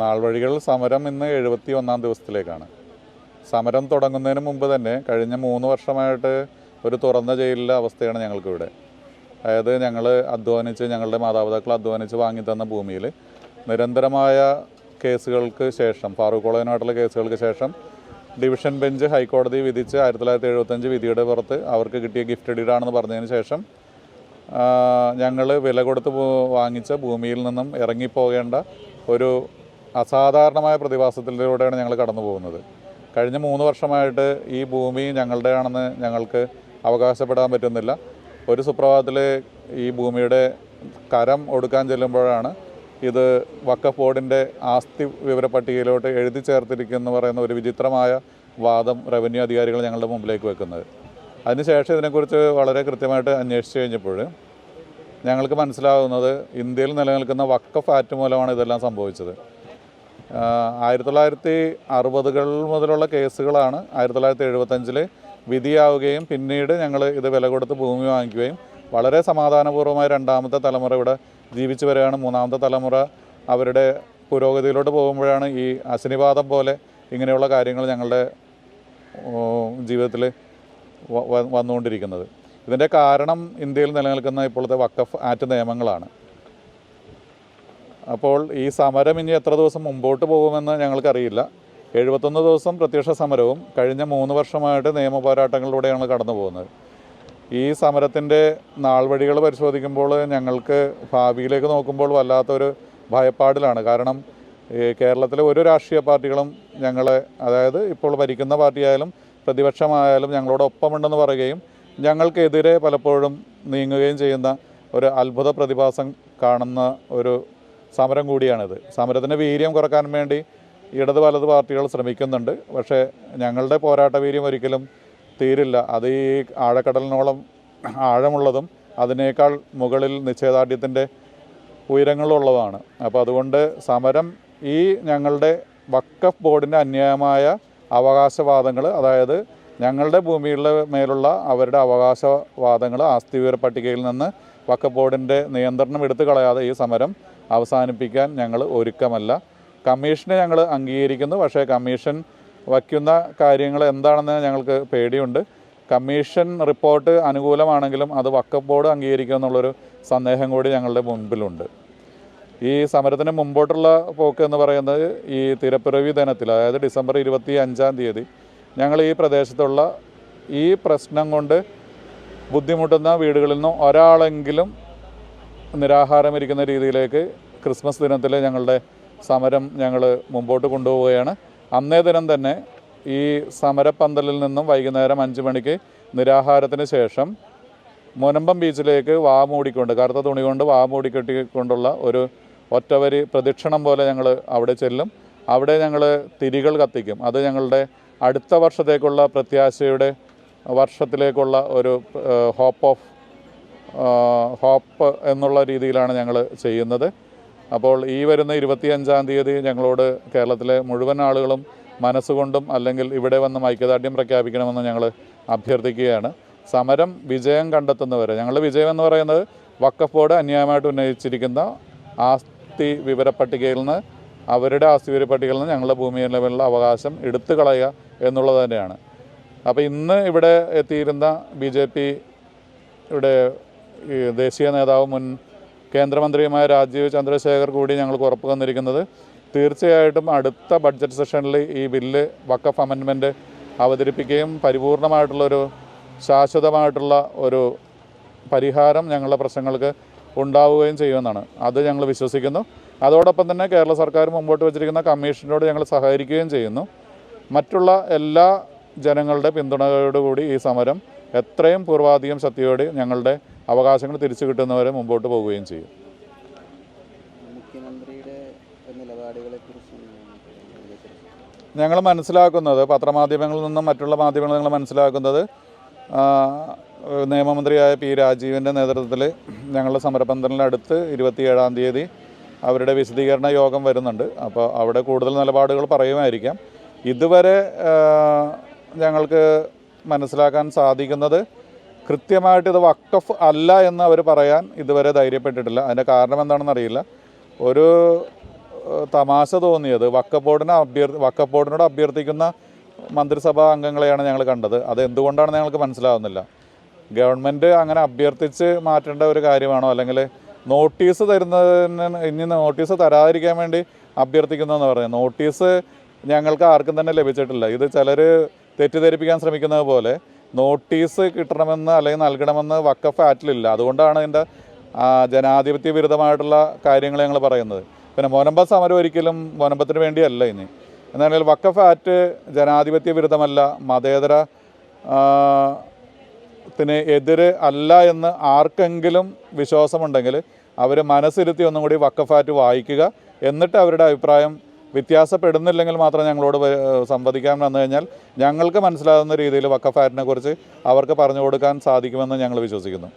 നാൾവഴികൾ സമരം ഇന്ന് എഴുപത്തി ഒന്നാം ദിവസത്തിലേക്കാണ്. സമരം തുടങ്ങുന്നതിന് മുമ്പ് തന്നെ കഴിഞ്ഞ മൂന്ന് വർഷമായിട്ട് ഒരു തുറന്ന ജയിലിലെ അവസ്ഥയാണ് ഞങ്ങൾക്കിവിടെ. അതായത് ഞങ്ങൾ അധ്വാനിച്ച് ഞങ്ങളുടെ മാതാപിതാക്കൾ അധ്വാനിച്ച് വാങ്ങി തന്ന ഭൂമിയിൽ നിരന്തരമായ കേസുകൾക്ക് ശേഷം ഫാറൂഖ് കോളേജിനായിട്ടുള്ള കേസുകൾക്ക് ശേഷം ഡിവിഷൻ ബെഞ്ച് ഹൈക്കോടതി വിധിച്ച് ആയിരത്തി തൊള്ളായിരത്തി എഴുപത്തഞ്ച് വിധിയുടെ പുറത്ത് അവർക്ക് കിട്ടിയ ഗിഫ്റ്റ് ഡീഡാണെന്ന് പറഞ്ഞതിന് ശേഷം ഞങ്ങൾ വില കൊടുത്ത് വാങ്ങിച്ച ഭൂമിയിൽ നിന്നും ഇറങ്ങിപ്പോകേണ്ട ഒരു അസാധാരണമായ പ്രതിഭാസത്തിലൂടെയാണ് ഞങ്ങൾ കടന്നു പോകുന്നത്. കഴിഞ്ഞ മൂന്ന് വർഷമായിട്ട് ഈ ഭൂമി ഞങ്ങളുടെയാണെന്ന് ഞങ്ങൾക്ക് അവകാശപ്പെടാൻ പറ്റുന്നില്ല. ഒരു സുപ്രഭാതത്തിൽ ഈ ഭൂമിയുടെ കരം ഒടുക്കാൻ ചെല്ലുമ്പോഴാണ് ഇത് വക്കഫ് ബോർഡിന്റെ ആസ്തി വിവര പട്ടികയിലോട്ട് എഴുതി ചേർത്തിരിക്കുന്നു പറയുന്ന ഒരു വിചിത്രമായ വാദം റവന്യൂ അധികാരികൾ ഞങ്ങളുടെ മുമ്പിലേക്ക് വെക്കുന്നത്. അതിനുശേഷം ഇതിനെക്കുറിച്ച് വളരെ കൃത്യമായിട്ട് അന്വേഷിച്ച് കഴിഞ്ഞപ്പോൾ ഞങ്ങൾക്ക് മനസ്സിലാകുന്നത് ഇന്ത്യയിൽ നിലനിൽക്കുന്ന വക്കഫ് ആറ്റ് മൂലമാണ് ഇതെല്ലാം സംഭവിച്ചത്. ആയിരത്തി തൊള്ളായിരത്തി അറുപതുകൾ മുതലുള്ള കേസുകളാണ് ആയിരത്തി തൊള്ളായിരത്തി എഴുപത്തഞ്ചിൽ വിധിയാവുകയും പിന്നീട് ഞങ്ങൾ ഇത് വില കൊടുത്ത് ഭൂമി വാങ്ങിക്കുകയും വളരെ സമാധാനപൂർവമായ രണ്ടാമത്തെ തലമുറ ഇവിടെ ജീവിച്ചു വരികയാണ്. മൂന്നാമത്തെ തലമുറ അവരുടെ പുരോഗതിയിലോട്ട് പോകുമ്പോഴാണ് ഈ അശനിവാദം പോലെ ഇങ്ങനെയുള്ള കാര്യങ്ങൾ ഞങ്ങളുടെ ജീവിതത്തിൽ വന്നുകൊണ്ടിരിക്കുന്നത്. ഇതിന്റെ കാരണം ഇന്ത്യയിൽ നിലനിൽക്കുന്ന ഇപ്പോഴത്തെ വക്കഫ് ആറ്റ് നിയമങ്ങളാണ്. അപ്പോൾ ഈ സമരം ഇനി എത്ര ദിവസം മുമ്പോട്ട് പോകുമെന്ന് ഞങ്ങൾക്കറിയില്ല. എഴുപത്തൊന്ന് ദിവസം പ്രത്യക്ഷ സമരവും കഴിഞ്ഞ മൂന്ന് വർഷമായിട്ട് നിയമ പോരാട്ടങ്ങളിലൂടെയാണ് കടന്നു പോകുന്നത്. ഈ സമരത്തിന്റെ നാൾവഴികൾ പരിശോധിക്കുമ്പോൾ ഞങ്ങൾക്ക് ഭാവിയിലേക്ക് നോക്കുമ്പോൾ വല്ലാത്തൊരു ഭയപ്പാടിലാണ്. കാരണം കേരളത്തിലെ ഒരു രാഷ്ട്രീയ പാർട്ടികളും ഞങ്ങളെ അതായത് ഇപ്പോൾ ഭരിക്കുന്ന പാർട്ടിയായാലും പ്രതിപക്ഷമായാലും ഞങ്ങളോടൊപ്പമുണ്ടെന്ന് പറയുകയും ഞങ്ങൾക്കെതിരെ പലപ്പോഴും നീങ്ങുകയും ചെയ്യുന്ന ഒരു അത്ഭുത പ്രതിഭാസം കാണുന്ന ഒരു സമരം കൂടിയാണിത്. സമരത്തിന്റെ വീര്യം കുറയ്ക്കാൻ വേണ്ടി ഇടത് വലത് പാർട്ടികൾ ശ്രമിക്കുന്നുണ്ട്. പക്ഷേ ഞങ്ങളുടെ പോരാട്ട വീര്യം ഒരിക്കലും തീരില്ല. അത് ഈ ആഴക്കടലിനോളം ആഴമുള്ളതും അതിനേക്കാൾ മുകളിൽ നിശ്ചയദാർഢ്യത്തിന്റെ ഉയരങ്ങളുള്ളതാണ്. അപ്പോൾ അതുകൊണ്ട് സമരം ഈ ഞങ്ങളുടെ വക്കഫ് ബോർഡിന്റെ അന്യായമായ അവകാശവാദങ്ങൾ അതായത് ഞങ്ങളുടെ ഭൂമിയുടെ മേലുള്ള അവരുടെ അവകാശവാദങ്ങൾ ആസ്തി വിവര പട്ടികയിൽ നിന്ന് വക്കഫ് ബോർഡിന്റെ നിയന്ത്രണം എടുത്തു കളയാതെ ഈ സമരം അവസാനിപ്പിക്കാൻ ഞങ്ങൾ ഒരുക്കമല്ല. കമ്മീഷനെ ഞങ്ങൾ അംഗീകരിക്കുന്നു. പക്ഷേ കമ്മീഷൻ വയ്ക്കുന്ന കാര്യങ്ങൾ എന്താണെന്ന് ഞങ്ങൾക്ക് പേടിയുണ്ട്. കമ്മീഷൻ റിപ്പോർട്ട് അനുകൂലമാണെങ്കിലും അത് വക്കഫ് ബോർഡ് അംഗീകരിക്കുമെന്നുള്ളൊരു സന്ദേഹം കൂടി ഞങ്ങളുടെ മുൻപിലുണ്ട് ഈ സമരത്തിന് മുമ്പോട്ടുള്ള പോക്ക് എന്ന് പറയുന്നത് ഈ തിരപ്പിറവി ദിനത്തിൽ അതായത് ഡിസംബർ ഇരുപത്തി അഞ്ചാം തീയതി ഞങ്ങൾ ഈ പ്രദേശത്തുള്ള ഈ പ്രശ്നം കൊണ്ട് ബുദ്ധിമുട്ടുന്ന വീടുകളിൽ നിന്നും ഒരാളെങ്കിലും നിരാഹാരം ഇരിക്കുന്ന രീതിയിലേക്ക് ക്രിസ്മസ് ദിനത്തിൽ ഞങ്ങളുടെ സമരം ഞങ്ങൾ മുമ്പോട്ട് കൊണ്ടുപോവുകയാണ്. അന്നേ ദിനം തന്നെ ഈ സമരപ്പന്തലിൽ നിന്നും വൈകുന്നേരം അഞ്ച് മണിക്ക് നിരാഹാരത്തിന് ശേഷം മുനമ്പം ബീച്ചിലേക്ക് വാ മൂടിക്കൊണ്ട് കറുത്ത തുണി കൊണ്ട് വാ മൂടിക്കെട്ടിക്കൊണ്ടുള്ള ഒരു ഒറ്റവരി പ്രദക്ഷിണം പോലെ ഞങ്ങൾ അവിടെ ചെല്ലും. അവിടെ ഞങ്ങൾ തിരികൾ കത്തിക്കും. അത് ഞങ്ങളുടെ അടുത്ത വർഷത്തേക്കുള്ള പ്രത്യാശയുടെ വർഷത്തിലേക്കുള്ള ഒരു ഹോപ്പ് ഓഫ് ഹോപ്പ് എന്നുള്ള രീതിയിലാണ് ഞങ്ങൾ ചെയ്യുന്നത്. അപ്പോൾ ഈ വരുന്ന ഇരുപത്തിയഞ്ചാം തീയതി ഞങ്ങളോട് കേരളത്തിലെ മുഴുവൻ ആളുകളും മനസ്സുകൊണ്ടും അല്ലെങ്കിൽ ഇവിടെ വന്ന് ഐക്യദാർഢ്യം പ്രഖ്യാപിക്കണമെന്ന് ഞങ്ങൾ അഭ്യർത്ഥിക്കുകയാണ്. സമരം വിജയം കണ്ടെത്തുന്നവരെ ഞങ്ങളുടെ വിജയം എന്ന് പറയുന്നത് വക്കഫ് ബോർഡ് അന്യായമായിട്ട് ഉന്നയിച്ചിരിക്കുന്ന ആസ്തി വിവര പട്ടികയിൽ നിന്ന് അവരുടെ ആസ്തി വിവര പട്ടികയിൽ നിന്ന് ഞങ്ങളുടെ ഭൂമിയിൽ ലെവലിലുള്ള അവകാശം എടുത്തു കളയുക എന്നുള്ളത് തന്നെയാണ്. അപ്പോൾ ഇന്ന് ഇവിടെ എത്തിയിരുന്ന ബി ജെ പിയുടെ ദേശീയ നേതാവ് മുൻ കേന്ദ്രമന്ത്രിയുമായ രാജീവ് ചന്ദ്രശേഖർ കൂടി ഞങ്ങൾക്ക് ഉറപ്പ് തന്നിരിക്കുന്നത്. തീർച്ചയായിട്ടും അടുത്ത ബഡ്ജറ്റ് സെഷനിൽ ഈ ബില്ല് വക്കഫ് അമെൻമെന്റ് അവതരിപ്പിക്കുകയും പരിപൂർണമായിട്ടുള്ളൊരു ശാശ്വതമായിട്ടുള്ള ഒരു പരിഹാരം ഞങ്ങളുടെ പ്രശ്നങ്ങൾക്ക് ഉണ്ടാവുകയും ചെയ്യുമെന്നാണ്. അത് ഞങ്ങൾ വിശ്വസിക്കുന്നു. അതോടൊപ്പം തന്നെ കേരള സർക്കാർ മുമ്പോട്ട് വച്ചിരിക്കുന്ന കമ്മീഷനോട് ഞങ്ങൾ സഹകരിക്കുകയും ചെയ്യുന്നു. മറ്റുള്ള എല്ലാ ജനങ്ങളുടെ പിന്തുണയോടുകൂടി ഈ സമരം എത്രയും പൂർവാധികം ശക്തിയോടെ ഞങ്ങളുടെ അവകാശങ്ങൾ തിരിച്ചു കിട്ടുന്നവരെ മുമ്പോട്ട് പോവുകയും ചെയ്യും. ഞങ്ങൾ മനസ്സിലാക്കുന്നത് പത്രമാധ്യമങ്ങളിൽ നിന്നും മറ്റുള്ള മാധ്യമങ്ങളിൽ നിങ്ങൾ മനസ്സിലാക്കുന്നത് നിയമമന്ത്രിയായ പി രാജീവിന്റെ നേതൃത്വത്തിൽ ഞങ്ങളുടെ സമരപന്തലിനടുത്ത് ഇരുപത്തിയേഴാം തീയതി അവരുടെ വിശദീകരണ യോഗം വരുന്നുണ്ട്. അപ്പോൾ അവിടെ കൂടുതൽ നിലപാടുകൾ പറയുമായിരിക്കാം. ഇതുവരെ ഞങ്ങൾക്ക് മനസ്സിലാക്കാൻ സാധിക്കുന്നത് കൃത്യമായിട്ട് ഇത് വക്കഫ് അല്ല എന്ന് അവർ പറയാൻ ഇതുവരെ ധൈര്യപ്പെട്ടിട്ടില്ല. അതിന്റെ കാരണം എന്താണെന്ന് അറിയില്ല. ഒരു തമാശ തോന്നിയത് വക്കഫ് ബോർഡിനെ അഭ്യർ വക്കഫ് ബോർഡിനോട് അഭ്യർത്ഥിക്കുന്ന മന്ത്രിസഭാ അംഗങ്ങളെയാണ് ഞങ്ങൾ കണ്ടത്. അത് എന്തുകൊണ്ടാണെന്ന് ഞങ്ങൾക്ക് മനസ്സിലാവുന്നില്ല. ഗവൺമെന്റ് അങ്ങനെ അഭ്യർത്ഥിച്ച് മാറ്റേണ്ട ഒരു കാര്യമാണോ? അല്ലെങ്കിൽ നോട്ടീസ് തരുന്നതിന് ഇനി നോട്ടീസ് തരാതിരിക്കാൻ വേണ്ടി അഭ്യർത്ഥിക്കുന്നതെന്ന് പറഞ്ഞു നോട്ടീസ് ഞങ്ങൾക്ക് ആർക്കും തന്നെ ലഭിച്ചിട്ടില്ല. ഇത് ചിലർ തെറ്റിദ്ധരിപ്പിക്കാൻ ശ്രമിക്കുന്നത് പോലെ നോട്ടീസ് കിട്ടണമെന്ന് അല്ലെങ്കിൽ നൽകണമെന്ന് വക്കഫ് ആറ്റിലില്ല. അതുകൊണ്ടാണ് ഇതിന്റെ ജനാധിപത്യ വിരുദ്ധമായിട്ടുള്ള കാര്യങ്ങൾ ഞങ്ങൾ പറയുന്നത്. പിന്നെ മൊനമ്പ സമരം ഒരിക്കലും മൊനമ്പത്തിന് വേണ്ടിയല്ല ഇനി. എന്നാൽ വക്കഫ് ആറ്റ് ജനാധിപത്യ വിരുദ്ധമല്ല മതേതര ത്തിന് എതിര് അല്ല എന്ന് ആർക്കെങ്കിലും വിശ്വാസമുണ്ടെങ്കിൽ അവർ മനസ്സിരുത്തി ഒന്നും കൂടി വക്കഫാറ്റ് വായിക്കുക. എന്നിട്ട് അവരുടെ അഭിപ്രായം വ്യത്യാസപ്പെടുന്നില്ലെങ്കിൽ മാത്രം ഞങ്ങളോട് സംവദിക്കാൻ വന്നു കഴിഞ്ഞാൽ ഞങ്ങൾക്ക് മനസ്സിലാകുന്ന രീതിയിൽ വക്കഫാറ്റിനെ കുറിച്ച് അവർക്ക് പറഞ്ഞു കൊടുക്കാൻ സാധിക്കുമെന്ന് ഞങ്ങൾ വിശ്വസിക്കുന്നു.